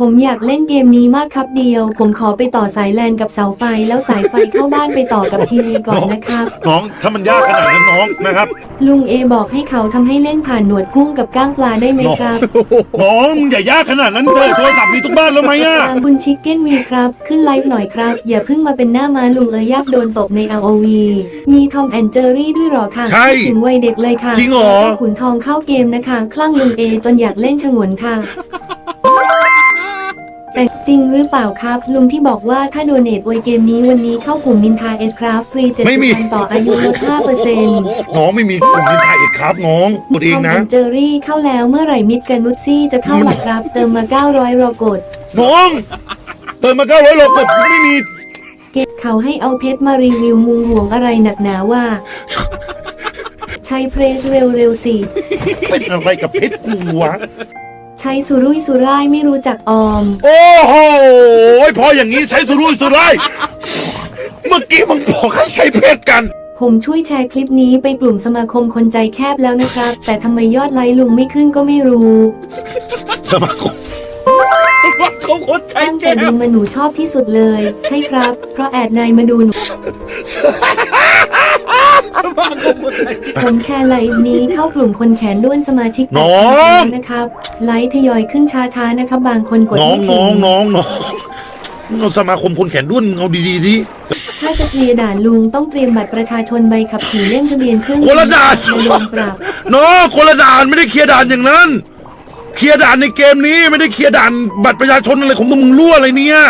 ผมอยากเล่นเกมนี้มากครับเดียว ผมขอไปต่อสายแลนกับเสาไฟ แล้วสายไฟเข้าบ้านไปต่อกับทีวีก่อนนะครับ น้องถ้ามันยากขนาดนั้นน้องนะครับ ลุงเอบอกให้เขาทำให้เล่นผ่านหนวดกุ้งกับก้างปลาได้ไหมครับน้องมึงอย่ายากขนาดนั้นเลยโทรศัพท์มีทุกบ้านแล้วไหมอะตามบุญชิคเก้นวีครับ ขึ้นไลฟ์หน่อยครับ อย่าเพิ่งมาเป็นหน้าม้าลุงเอยยากโดนตบใน ROV มีทอมแอนเจอรี่ด้วยเหรอค่ะใช่คิดถึงวัยเด็กเลยค่ะจริงเหรอแล้วก็ขุนทองเข้าเกมนะคะ คลั่งลุงเอจนอยากเล่นฉงนค่ะแต่ จริงหรือเปล่าครับ ลุงที่บอกว่าถ้าโดเนทอวยเกมนี้วันนี้เข้ากลุ่มมินทาเอสคราฟฟรีเจ็ดไม่มี พันต่ออายุลดห้าเปอร์เซ็นต์น้องไม่มีกลุ่มนินทาเอ็ดครับน้องกดเองทอมนะแอนเจอรี่เข้าแล้วเมื่อไหร่มิดกันนุชซี่จะเข้าหลักครับ เติมมา900รอกด น้องเติมมาเก้าร้อยโลกดไม่มี เก็บเขาให้เอาเพชรมารีวิวมุงห่วงอะไรหนักหนาว่า ใช้เพรสเร็วๆสิ เป็นอะไรกับเพชรกูวะ ใช้สุรุ่ยสุร่ายไม่รู้จักออม โอ้โหพออย่างนี้ใช้สุรุ่ยสุร่ายเมื่อกี้มึงบอกให้ใช้เพชรกัน ผมช่วยแชร์คลิปนี้ไปกลุ่มสมาคมคนใจแคบแล้วนะครับ แต่ทำไมยอดไลค์ลุงไม่ขึ้นก็ไม่รู้สมาคมสมาคมคนใจตั้งแก้แต่ดูมาหนูชอบที่สุดเลย ใช่ครับ เพราะแอดนายมาดูหนู ผมแชร์ไลฟ์นี้เข้ากลุ่มคนแขนด้วนสมาชิกน้อง นะครับ ไลฟ์ทยอยขึ้นช้าๆนะครับ บางคนกดน้องไม่น้ถึองงน้องน้องเอาสมาคมคนแขนด้วนเอาดีๆดิ ถ้าจะเคลียร์ด่านลุงต้องเตรียมบัตรประชาชนใบขับขี่เล่มทะเบียนเครื่องคนละด่านโดนปรับ น้องคนละด่านไม่ได้เคลียร์ด่านอย่างนั้น เคลียร์ด่านในเกมนี้ไม่ได้เคลียร์ด่านบัตรประชาชนอะไรของมึงมึงรั่วอะไรเนี่ย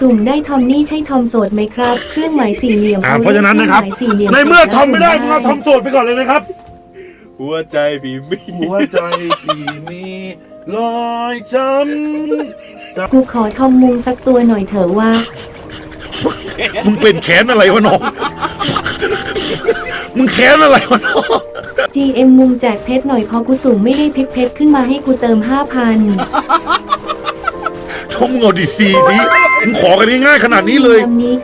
สุ่มได้ทอมนี่ใช่ทอมโสดไหมครับ เครื่องหมายสี่เหลี่ยมอ่าอเพราะฉะนั้นนะครับ เคองหมายสี่เหลี่ยมในเมื่อทำไม่ได้ติมึงแล้เอาวทำโสดไปก่อนเลยนะครับ หัวใจพี่มีหัวใจที่มีรอยช้กูขอทอมมุงสักตัวหน่อยเถอะว่าำมึงเป็นแขนอะไรวะน้อง มึงแขนอะไรวะน้อง GM มุงแจกเพชรหน่อยเพอกูสุ่มไม่ได้เพชรเพชรขึ้นมาให้กูเติม 5,000ชมมึงเอาดีซีดิมึง ขอกันง่ายๆขนาดนี้เลย